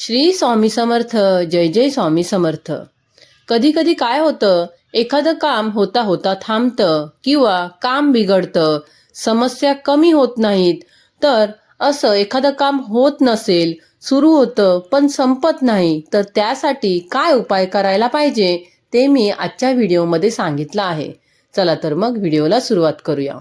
श्री स्वामी समर्थ जय जय स्वामी समर्थ. कधी कधी काय होतं एखादं काम होता होता थांबतं किंवा काम बिघडतं समस्या कमी होत नाहीत तर असं एखादं काम होत नसेल सुरू होतं पण संपत नाही तर त्यासाठी काय उपाय करायला पाहिजे ते मी आजच्या व्हिडिओमध्ये सांगितलं आहे. चला तर मग व्हिडिओला सुरुवात करूया.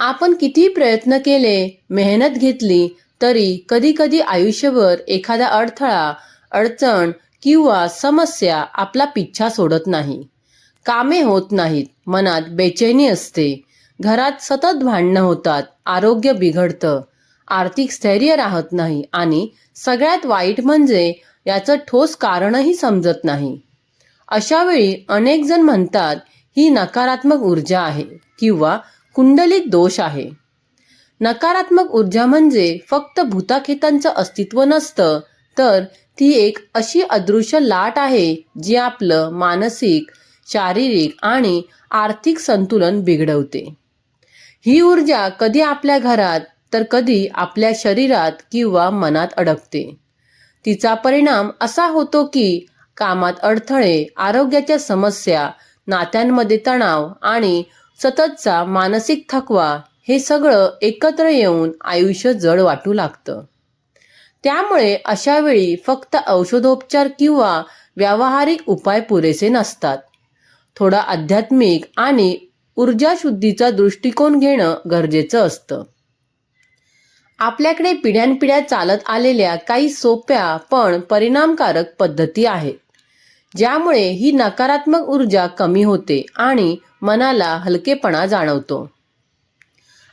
आपण किती प्रयत्न केले मेहनत घेतली तरी कधी कधी आयुष्यभर एखादा अडथळा अडचण किंवा समस्या आपला पिच्छा सोडत नाही. कामे होत नाहीत मनात बेचैनी असते. घरात सतत भांडणं होतात आरोग्य बिघडतं आर्थिक स्थैर्य राहत नाही आणि सगळ्यात वाईट म्हणजे याचं ठोस कारणही समजत नाही. अशा वेळी अनेक जण म्हणतात ही नकारात्मक ऊर्जा आहे किंवा कुंडलिक दोष आहे. नकारात्मक ऊर्जा म्हणजे फक्त भूताखेतांचं अस्तित्व नसतं तर ती एक अशी अदृश्य लाट आहे जी आपलं मानसिक शारीरिक आणि आर्थिक संतुलन बिघडवते. ही ऊर्जा कधी आपल्या घरात तर कधी आपल्या शरीरात किंवा मनात अडकते. तिचा परिणाम असा होतो की कामात अडथळे आरोग्याच्या समस्या नात्यांमध्ये तणाव आणि सततचा मानसिक थकवा हे सगळं एकत्र येऊन आयुष्य जड वाटू लागतं. त्यामुळे अशा वेळी फक्त औषधोपचार किंवा व्यावहारिक उपाय पुरेसे नसतात. थोडा आध्यात्मिक आणि ऊर्जा शुद्धीचा दृष्टिकोन घेणं गरजेचं असतं. आपल्याकडे पिढ्यानपिढ्या चालत आलेल्या काही सोप्या पण परिणामकारक पद्धती आहेत. ज्यामुळे ही नकारात्मक ऊर्जा कमी होते आणि मनाला हलकेपणा जाणवतो.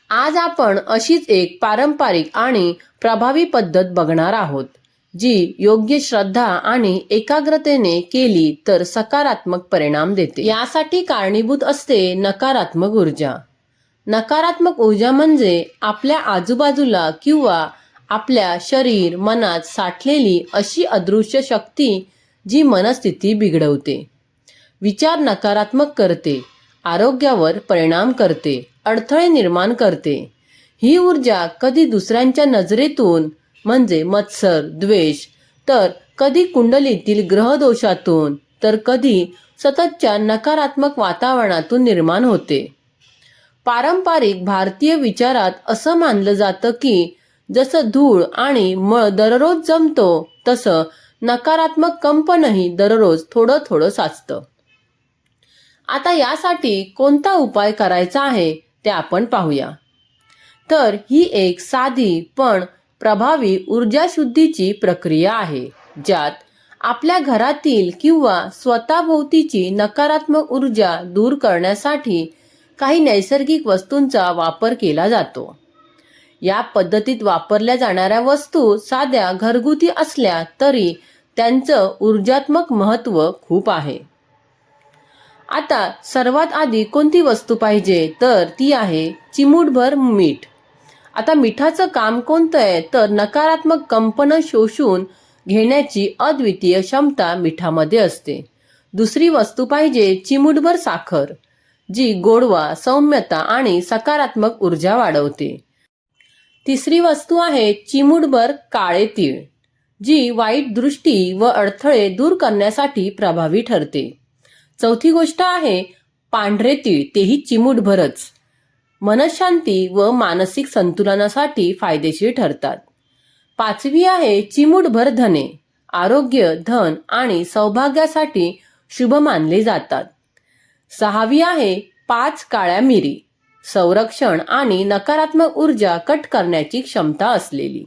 आज आपण अशीच एक पारंपरिक आणि प्रभावी पद्धत बघणार आहोत जी योग्य श्रद्धा आणि एकाग्रतेने केली तर सकारात्मक परिणाम देते. यासाठी कारणीभूत असते नकारात्मक ऊर्जा. नकारात्मक ऊर्जा म्हणजे आपल्या आजूबाजूला किंवा आपल्या शरीर मनात साठलेली अशी अदृश्य शक्ती जी मनस्थिती बिघडवते. विचार नकारात्मक करते आरोग्यावर परिणाम करते अडथळे निर्माण करते. ही ऊर्जा कधी दुसऱ्यांच्या नजरेतून म्हणजे मत्सर द्वेष तर कधी कुंडलीतील ग्रहदोषातून तर कधी सततच्या नकारात्मक वातावरणातून निर्माण होते. पारंपरिक भारतीय विचारात असं मानलं जातं की जसं धूळ आणि मळ दररोज जमतो तसं नकारात्मक कंपनही दररोज थोडं थोडं साचतं. आता यासाठी कोणता उपाय करायचा आहे? ते आपण पाहूया. तर ही एक साधी पण प्रभावी ऊर्जा शुद्धीची प्रक्रिया आहे ज्यात आपल्या घरातील किंवा स्वतःभोवतीची नकारात्मक ऊर्जा दूर करण्यासाठी काही नैसर्गिक वस्तूंचा वापर केला जातो. या पद्धतीत वापरल्या जाणाऱ्या वस्तू साध्या घरगुती असल्या तरी त्यांचं ऊर्जात्मक महत्त्व खूप आहे. आता सर्वात आधी कोणती वस्तू पाहिजे? तर ती आहे चिमूटभर मीठ. आता मिठाचं काम कोणतं आहे? तर नकारात्मक कंपनं शोषून घेण्याची अद्वितीय क्षमता मिठामध्ये असते. दुसरी वस्तू पाहिजे चिमूटभर साखर जी गोडवा सौम्यता आणि सकारात्मक ऊर्जा वाढवते. तिसरी वस्तू आहे चिमूटभर काळे तीळ जी वाईट दृष्टी व अडथळे दूर करण्यासाठी प्रभावी ठरते. चौथी गोष्ट आहे पांढरे तीळ तेही चिमूटभरच मनशांती व मानसिक संतुलनासाठी फायदेशीर ठरतात. पाचवी आहे चिमूटभर धने. आरोग्य धन आणि सौभाग्यासाठी शुभ मानले जातात. सहावी आहे पाच काळ्या मिरी. संरक्षण आणि नकारात्मक ऊर्जा कट करण्याची क्षमता असलेली.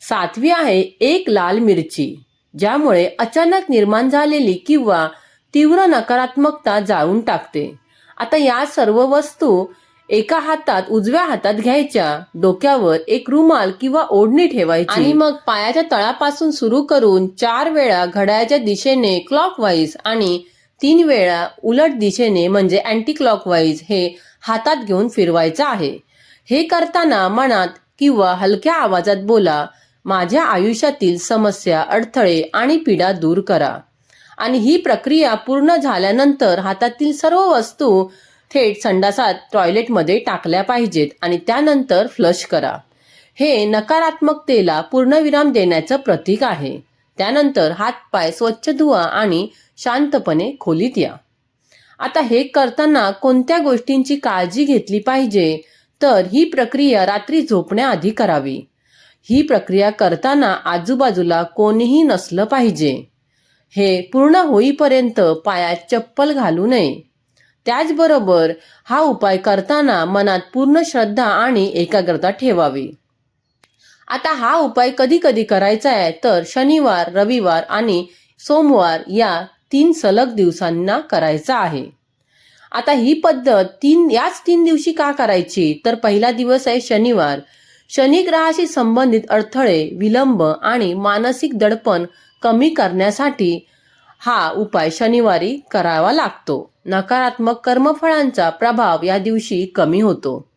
सातवी आहे एक लाल मिरची ज्यामुळे अचानक निर्माण झालेली किंवा तीव्र नकारात्मकता जाळून टाकते. आता या सर्व वस्तू एका हातात उजव्या हातात घ्यायच्या. डोक्यावर एक रुमाल किंवा ओढणी ठेवायची. आणि मग पायाच्या तळापासून सुरू करून चार वेळा घड्याळ्याच्या दिशेने क्लॉकवाईज आणि तीन वेळा उलट दिशेने म्हणजे अँटी क्लॉकवाईज हे हातात घेऊन फिरवायचं आहे. हे करताना मनात किंवा हलक्या आवाजात बोला माझ्या आयुष्यातील समस्या अडथळे आणि पीडा दूर करा. आणि ही प्रक्रिया पूर्ण झाल्यानंतर हातातील सर्व वस्तू थेट संडासात टॉयलेटमध्ये टाकल्या पाहिजेत आणि त्यानंतर फ्लश करा. हे नकारात्मकतेला पूर्णविराम देण्याचं प्रतीक आहे. त्यानंतर हातपाय स्वच्छ धुवा आणि शांतपणे खोलीत या. आता हे करताना कोणत्या गोष्टींची काळजी घेतली पाहिजे? तर ही प्रक्रिया रात्री झोपण्याआधी करावी. ही प्रक्रिया करताना आजूबाजूला कोणीही नसलं पाहिजे. हे पूर्ण होईपर्यंत पायात चप्पल घालू नये. त्याचबरोबर हा उपाय करताना मनात पूर्ण श्रद्धा आणि एकाग्रता ठेवावी. आता हा उपाय कधी कधी करायचा आहे तर शनिवार रविवार आणि सोमवार या तीन सलग दिवसांना करायचा आहे. आता ही पद्धत तीन याच तीन दिवशी का करायची? तर पहिला दिवस आहे शनिवार. शनिग्रहाशी संबंधित अडथळे विलंब आणि मानसिक दडपण कमी करण्यासाठी हा उपाय शनिवारी करावा लागतो. नकारात्मक कर्मफळांचा प्रभाव या दिवशी कमी होतो.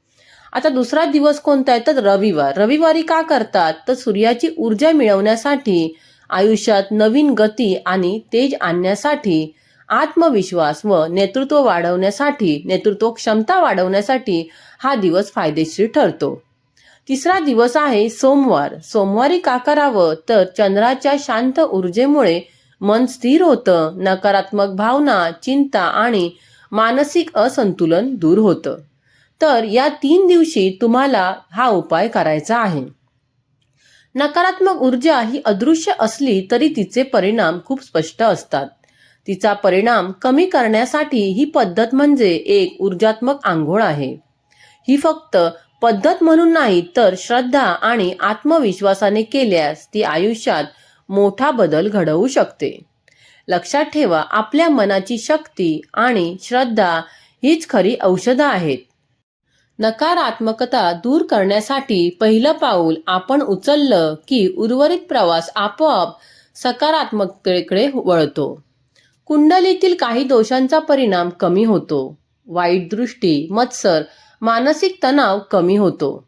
आता दुसरा दिवस कोणता आहे? तर रविवार. रविवारी का करतात? तर सूर्याची ऊर्जा मिळवण्यासाठी आयुष्यात नवीन गती आणि तेज आणण्यासाठी आत्मविश्वास व नेतृत्व वाढवण्यासाठी नेतृत्व क्षमता वाढवण्यासाठी हा दिवस फायदेशीर ठरतो. तिसरा दिवस आहे सोमवार. सोमवारी का करावं? तर चंद्राच्या शांत ऊर्जेमुळे मन स्थिर होतं नकारात्मक भावना चिंता आणि मानसिक असंतुलन दूर होतं. तर या तीन दिवशी तुम्हाला हा उपाय करायचा आहे. नकारात्मक ऊर्जा ही अदृश्य असली तरी तिचे परिणाम खूप स्पष्ट असतात. तिचा परिणाम कमी करण्यासाठी ही पद्धत म्हणजे एक ऊर्जात्मक आंघोळ आहे. ही फक्त पद्धत म्हणून नाही तर श्रद्धा आणि आत्मविश्वासाने केल्यास ती आयुष्यात मोठा बदल घडवू शकते. लक्षात ठेवा आपल्या मनाची शक्ती आणि श्रद्धा हीच खरी औषधं आहेत. नकारात्मकता दूर करण्यासाठी पहिलं पाऊल आपण उचललं की उर्वरित प्रवास आपोआप सकारात्मकतेकडे वळतो. कुंडलीतील काही दोषांचा परिणाम कमी होतो. वाईट दृष्टी मत्सर मानसिक तणाव कमी होतो.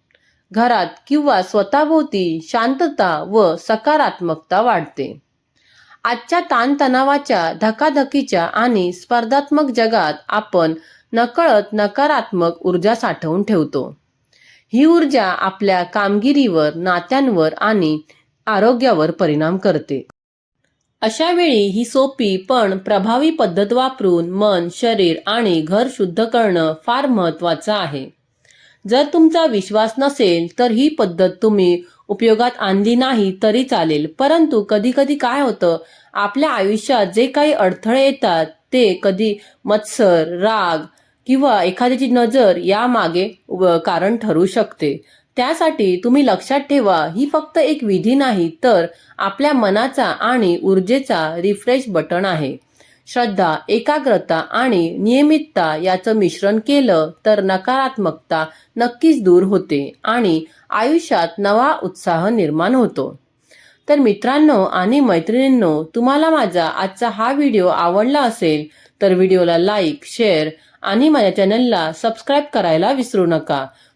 घरात किंवा स्वतःभोवती शांतता व सकारात्मकता वाढते. आजच्या ताणतणावाच्या धकाधकीच्या आणि स्पर्धात्मक जगात आपण नकळत नकारात्मक ऊर्जा साठवून ठेवतो. ही ऊर्जा आपल्या कामगिरीवर नात्यांवर आणि आरोग्यावर परिणाम करते. अशा वेळी ही सोपी पण प्रभावी पद्धत वापरून मन शरीर आणि घर शुद्ध करणं फार महत्वाचं आहे. जर तुमचा विश्वास नसेल तर ही पद्धत तुम्ही उपयोगात आणली नाही तरी चालेल. परंतु कधी कधी काय होतं आपल्या आयुष्यात जे काही अडथळे येतात ते कधी मत्सर राग किंवा एखाद्याची नजर यामागे कारण ठरू शकते. त्यासाठी तुम्ही लक्षात ठेवा ही फक्त एक विधी नाही तर आपल्या मनाचा आणि ऊर्जेचा रिफ्रेश बटन आहे. श्रद्धा एकाग्रता आणि नियमितता याचं मिश्रण केलं तर नकारात्मकता नक्कीच दूर होते आणि आयुष्यात नवा उत्साह निर्माण होतो. तर मित्रांनो आणि मैत्रिणींनो तुम्हाला माझा आजचा हा व्हिडिओ आवडला असेल तर व्हिडिओला लाईक शेअर आणि माझ्या चॅनलला सबस्क्राईब करायला विसरू नका.